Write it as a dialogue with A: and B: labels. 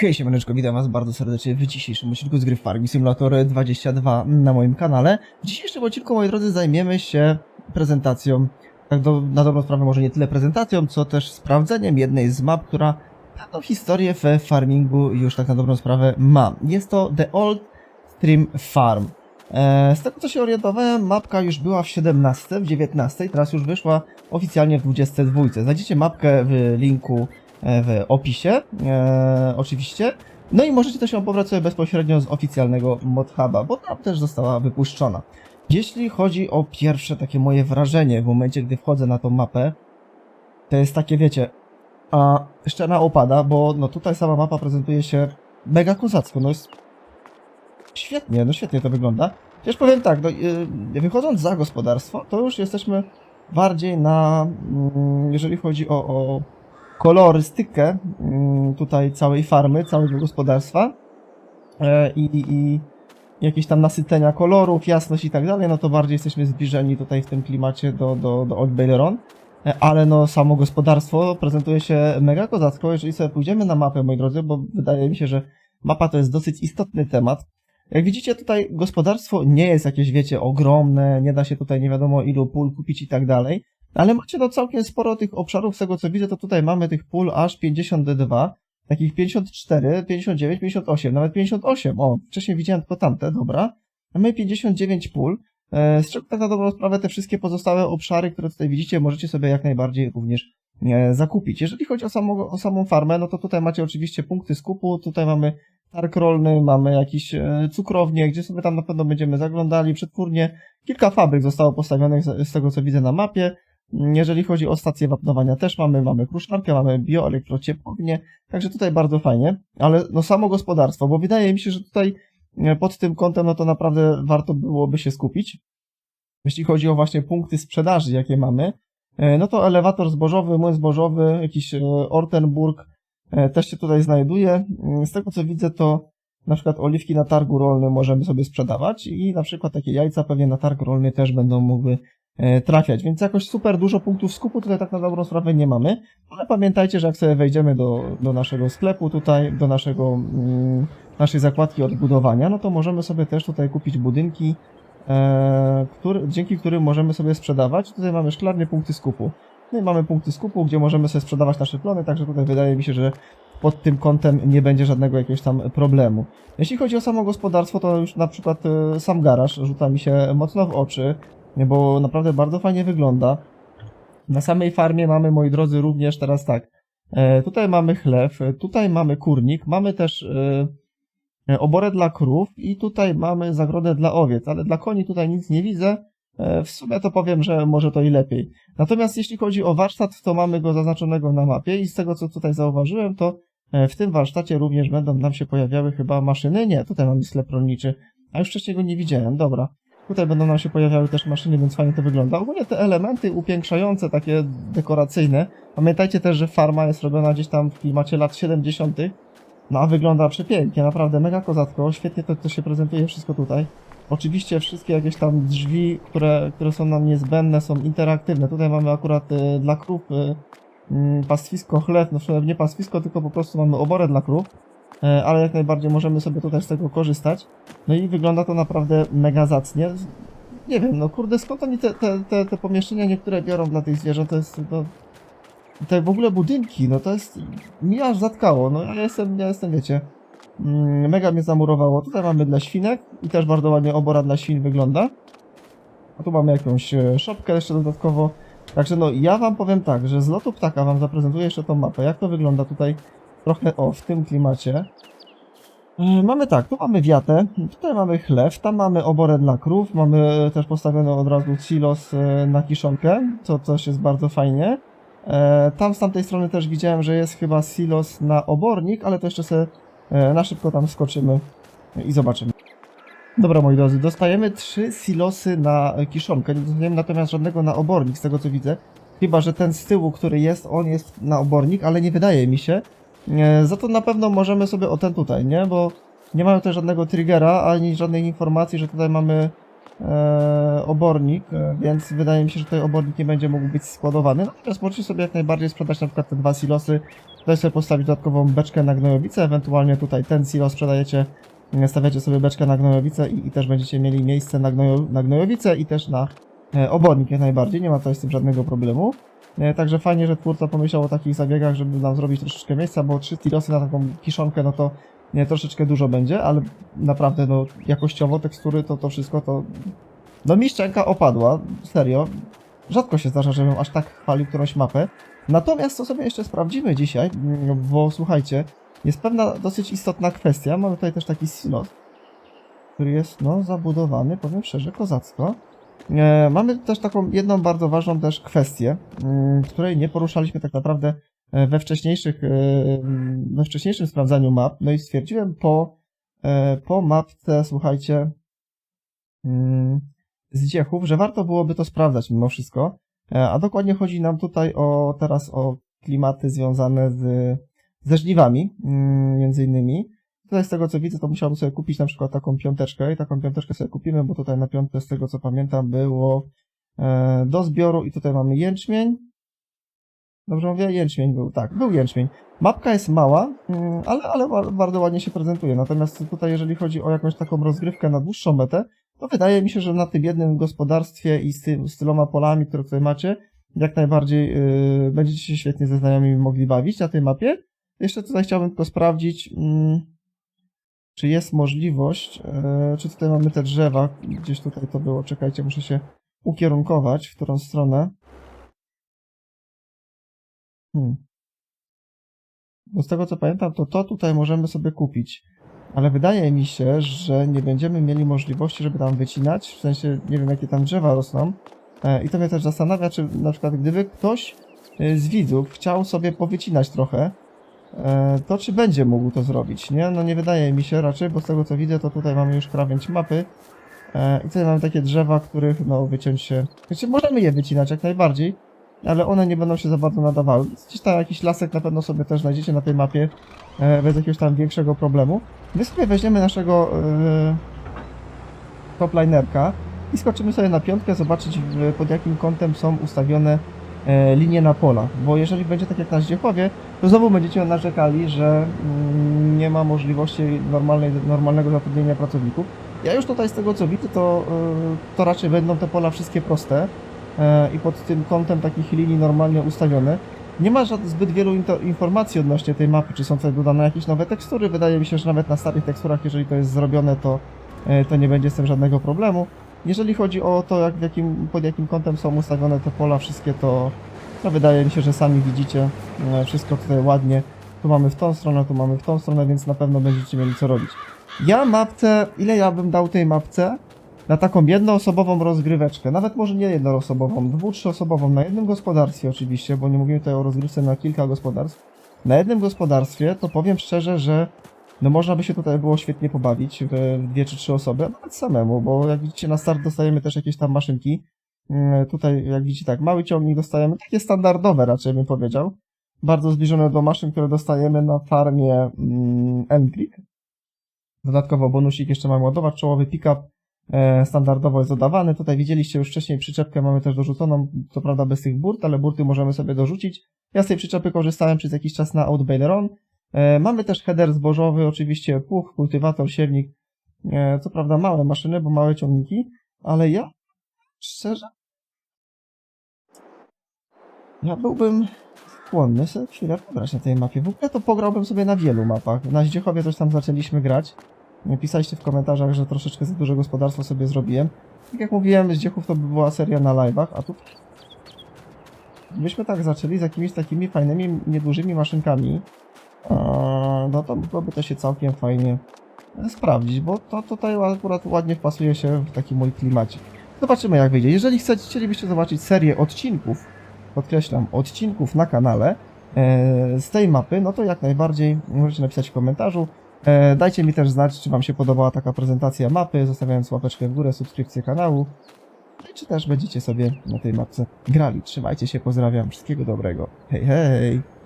A: Hej siemaneczko, witam was bardzo serdecznie w dzisiejszym odcinku z gry Farming Simulator 22 na moim kanale. W dzisiejszym odcinku, moi drodzy, zajmiemy się prezentacją, tak do, na dobrą sprawę może nie tyle prezentacją, co też sprawdzeniem jednej z map, która pewną historię w farmingu już tak na dobrą sprawę ma. Jest to The Old Stream Farm. E, z tego co się orientowałem, mapka już była w 17, w 19, teraz już wyszła oficjalnie w 22. Znajdziecie mapkę w linku w opisie, e, oczywiście. No i możecie też ją pobrać sobie bezpośrednio z oficjalnego modhuba, bo tam też została wypuszczona. Jeśli chodzi o pierwsze takie moje wrażenie w momencie, gdy wchodzę na tą mapę, to jest takie, wiecie, a szczena opada, bo no tutaj sama mapa prezentuje się mega kozacko, no jest świetnie, no świetnie to wygląda. Też powiem tak, no, yy, wychodząc za gospodarstwo, to już jesteśmy bardziej na, mm, jeżeli chodzi o, o kolorystykę mm, tutaj całej farmy, całego gospodarstwa e, i, i, jakieś tam nasycenia kolorów, jasność i tak dalej, no to bardziej jesteśmy zbliżeni tutaj w tym klimacie do, do, do Old Baileron. E, Ale no samo gospodarstwo prezentuje się mega kozacko, jeżeli sobie pójdziemy na mapę, moi drodzy, bo wydaje mi się, że mapa to jest dosyć istotny temat. Jak widzicie tutaj gospodarstwo nie jest jakieś, wiecie, ogromne, nie da się tutaj nie wiadomo ilu pól kupić i tak dalej, ale macie no całkiem sporo tych obszarów, z tego co widzę, to tutaj mamy tych pól aż 52, takich 54, 59, 58, nawet 58, o, wcześniej widziałem tylko tamte, dobra. Mamy 59 pól, e, z czego tak na dobrą sprawę te wszystkie pozostałe obszary, które tutaj widzicie, możecie sobie jak najbardziej również e, zakupić. Jeżeli chodzi o, samą o samą farmę, no to tutaj macie oczywiście punkty skupu, tutaj mamy targ rolny, mamy jakieś e, cukrownie, gdzie sobie tam na pewno będziemy zaglądali, przetwórnie. Kilka fabryk zostało postawionych z z tego, co widzę na mapie. Jeżeli chodzi o stację wapnowania też mamy, mamy kruszarkę, mamy bioelektrociepłownię, także tutaj bardzo fajnie, ale no samo gospodarstwo, bo wydaje mi się, że tutaj e, pod tym kątem no to naprawdę warto byłoby się skupić. Jeśli chodzi o właśnie punkty sprzedaży, jakie mamy, e, no to elewator zbożowy, młyn zbożowy, jakiś e, Ortenburg też się tutaj znajduje. Z tego co widzę, to na przykład oliwki na targu rolnym możemy sobie sprzedawać i na przykład takie jajca pewnie na targ rolny też będą mogły trafiać, więc jakoś super dużo punktów skupu tutaj tak na dobrą sprawę nie mamy, ale pamiętajcie, że jak sobie wejdziemy do, do naszego sklepu tutaj, do naszego, mm, naszej zakładki odbudowania, no to możemy sobie też tutaj kupić budynki, e, który, dzięki którym możemy sobie sprzedawać. Tutaj mamy szklarnie punkty skupu. No i mamy punkty skupu, gdzie możemy sobie sprzedawać nasze plony, także tutaj wydaje mi się, że pod tym kątem nie będzie żadnego jakiegoś tam problemu. Jeśli chodzi o samo gospodarstwo, to już na przykład e, sam garaż rzuca mi się mocno w oczy, bo naprawdę bardzo fajnie wygląda. Na samej farmie mamy, moi drodzy, również teraz tak. E, tutaj mamy chlew, e, tutaj mamy kurnik, mamy też e, oborę dla krów i tutaj mamy zagrodę dla owiec, ale dla koni tutaj nic nie widzę. W sumie to powiem, że może to i lepiej. Natomiast jeśli chodzi o warsztat, to mamy go zaznaczonego na mapie i z tego co tutaj zauważyłem, to w tym warsztacie również będą nam się pojawiały chyba maszyny. Nie, tutaj mamy sklep rolniczy, a już wcześniej go nie widziałem, dobra. Tutaj będą nam się pojawiały też maszyny, więc fajnie to wygląda. Ogólnie te elementy upiększające, takie dekoracyjne. Pamiętajcie też, że farma jest robiona gdzieś tam w klimacie lat 70. No a wygląda przepięknie, naprawdę mega kozacko. Świetnie to, to się prezentuje wszystko tutaj. Oczywiście wszystkie jakieś tam drzwi, które, które są nam niezbędne, są interaktywne. Tutaj mamy akurat y, dla krów y, mm, pastwisko chlew, no sumie nie pastwisko, tylko po prostu mamy oborę dla krów. E, ale jak najbardziej możemy sobie tutaj z tego korzystać. No i wygląda to naprawdę mega zacnie. Nie wiem, no kurde, skąd oni te, te, te, te pomieszczenia niektóre biorą dla tych zwierząt, to jest, no... Te w ogóle budynki, no to jest... Mi aż zatkało, no ja jestem, ja jestem, wiecie... Mm, mega mnie zamurowało. Tutaj mamy dla świnek i też bardzo ładnie obora dla świn wygląda. A tu mamy jakąś e, szopkę jeszcze dodatkowo. Także no, ja wam powiem tak, że z lotu ptaka wam zaprezentuję jeszcze tą mapę. Jak to wygląda tutaj trochę, o, w tym klimacie. E, Mamy tak, tu mamy wiatę, tutaj mamy chlew, tam mamy oborę dla krów, mamy też postawiony od razu silos e, na kiszonkę, co też jest bardzo fajnie. E, Tam z tamtej strony też widziałem, że jest chyba silos na obornik, ale to jeszcze sobie e, na szybko tam skoczymy i zobaczymy. Dobra moi drodzy, dostajemy trzy silosy na e, kiszonkę, nie dostajemy natomiast żadnego na obornik z tego co widzę. Chyba, że ten z tyłu, który jest, on jest na obornik, ale nie wydaje mi się. E, Za to na pewno możemy sobie o ten tutaj, nie? Bo nie mamy tutaj żadnego triggera, ani żadnej informacji, że tutaj mamy e, obornik, e, więc wydaje mi się, że tutaj obornik nie będzie mógł być składowany. Natomiast możecie sobie jak najbardziej sprzedać na przykład te dwa silosy Tutaj sobie postawić dodatkową beczkę na gnojowicę, ewentualnie tutaj ten silo sprzedajecie, e, stawiacie sobie beczkę na gnojowicę i, i też będziecie mieli miejsce na, gnojo, na gnojowicę i też na e, obornik jak najbardziej, nie ma tutaj z tym żadnego problemu. E, Także fajnie, że twórca pomyślał o takich zabiegach, żeby nam zrobić troszeczkę miejsca, bo trzy silosy na taką kiszonkę, no to nie, troszeczkę dużo będzie, ale naprawdę no jakościowo tekstury to to wszystko to no mi opadła, serio. Rzadko się zdarza, żebym aż tak chwalił którąś mapę. Natomiast to sobie jeszcze sprawdzimy dzisiaj, mm, bo słuchajcie, jest pewna dosyć istotna kwestia. Mamy tutaj też taki silos, który jest no zabudowany, powiem szczerze, kozacko. E, mamy też taką jedną bardzo ważną też kwestię, mm, której nie poruszaliśmy tak naprawdę e, we wcześniejszych, e, mm, we wcześniejszym sprawdzaniu map. No i stwierdziłem po, po mapce, słuchajcie, mm, z dziechów, że warto byłoby to sprawdzać mimo wszystko. A dokładnie chodzi nam tutaj o teraz o klimaty związane z, ze żniwami, między innymi. Tutaj z tego co widzę, to musiałbym sobie kupić na przykład taką piąteczkę i taką piąteczkę sobie kupimy, bo tutaj na piątkę z tego co pamiętam było e, do zbioru i tutaj mamy jęczmień. Dobrze mówię? Jęczmień był, tak, był jęczmień. Mapka jest mała, mm, ale, ale ba- bardzo ładnie się prezentuje. Natomiast tutaj jeżeli chodzi o jakąś taką rozgrywkę na dłuższą metę, to wydaje mi się, że na tym jednym gospodarstwie i z, tym, z tyloma polami, które tutaj macie, jak najbardziej yy, będziecie się świetnie ze znajomymi mogli bawić na tej mapie. Jeszcze tutaj chciałbym tylko sprawdzić, mm, czy jest możliwość, yy, czy tutaj mamy te drzewa, gdzieś tutaj to było, czekajcie, muszę się ukierunkować, w którą stronę. Hmm. Bo z tego co pamiętam, to to tutaj możemy sobie kupić. Ale wydaje mi się, że nie będziemy mieli możliwości, żeby tam wycinać. W sensie, nie wiem, jakie tam drzewa rosną. E, I to mnie też zastanawia, czy na przykład gdyby ktoś e, z widzów chciał sobie powycinać trochę, e, to czy będzie mógł to zrobić, nie? No nie wydaje mi się raczej, bo z tego co widzę, to tutaj mamy już krawędź mapy. E, I tutaj mamy takie drzewa, których no wyciąć się... Znaczy możemy je wycinać jak najbardziej, ale one nie będą się za bardzo nadawały. Gdzieś tam jakiś lasek na pewno sobie też znajdziecie na tej mapie, e, bez jakiegoś tam większego problemu. My sobie weźmiemy naszego e, toplinerka i skoczymy sobie na piątkę, zobaczyć pod jakim kątem są ustawione e, linie na pola. Bo jeżeli będzie tak jak na Zdziechowie, to znowu będziecie narzekali, że mm, nie ma możliwości normalnej, normalnego zatrudnienia pracowników. Ja już tutaj z tego co widzę, to, e, to raczej będą te pola wszystkie proste e, i pod tym kątem takich linii normalnie ustawione. Nie ma zbyt wielu informacji odnośnie tej mapy, czy są tutaj dodane jakieś nowe tekstury. Wydaje mi się, że nawet na starych teksturach, jeżeli to jest zrobione, to, e, to nie będzie z tym żadnego problemu. Jeżeli chodzi o to, jak, jakim, pod jakim kątem są ustawione te pola wszystkie, to, to wydaje mi się, że sami widzicie e, wszystko tutaj ładnie. Tu mamy w tą stronę, tu mamy w tą stronę, więc na pewno będziecie mieli co robić. Ja mapce, ile ja bym dał tej mapce? Na taką jednoosobową rozgryweczkę, nawet może nie jednoosobową, dwu, trzyosobową, na jednym gospodarstwie oczywiście, bo nie mówimy tutaj o rozgrywce na kilka gospodarstw. Na jednym gospodarstwie to powiem szczerze, że no można by się tutaj było świetnie pobawić w dwie czy trzy osoby, a nawet samemu, bo jak widzicie na start dostajemy też jakieś tam maszynki. Mm, Tutaj jak widzicie tak, mały ciągnik dostajemy, takie standardowe raczej bym powiedział. Bardzo zbliżone do maszyn, które dostajemy na farmie mm. Dodatkowo bonusik jeszcze mamy ładować czołowy pick-up. E, standardowo jest dodawany. Tutaj widzieliście już wcześniej przyczepkę mamy też dorzuconą, co prawda bez tych burt, ale burty możemy sobie dorzucić. Ja z tej przyczepy korzystałem przez jakiś czas na Outbaileron. E, mamy też header zbożowy, oczywiście pług, kultywator, siewnik. E, co prawda małe maszyny, bo małe ciągniki, ale ja szczerze ja byłbym skłonny sobie chwilę pograć na tej mapie. W ogóle to pograłbym sobie na wielu mapach. Na Zdziechowie też tam zaczęliśmy grać. Pisaliście w komentarzach, że troszeczkę za duże gospodarstwo sobie zrobiłem. Tak jak mówiłem, Zdziechów to by była seria na live'ach, a tu... Gdybyśmy tak zaczęli z jakimiś takimi fajnymi, niedużymi maszynkami, no to byłoby to się całkiem fajnie sprawdzić, bo to tutaj akurat ładnie wpasuje się w taki mój klimacie. Zobaczymy jak wyjdzie. Jeżeli chcecie, chcielibyście zobaczyć serię odcinków, podkreślam, odcinków na kanale e, z tej mapy, no to jak najbardziej możecie napisać w komentarzu. E, dajcie mi też znać, czy Wam się podobała taka prezentacja mapy, zostawiając łapeczkę w górę, subskrypcję kanału. No i czy też będziecie sobie na tej mapce grali. Trzymajcie się, pozdrawiam, wszystkiego dobrego. Hej, hej!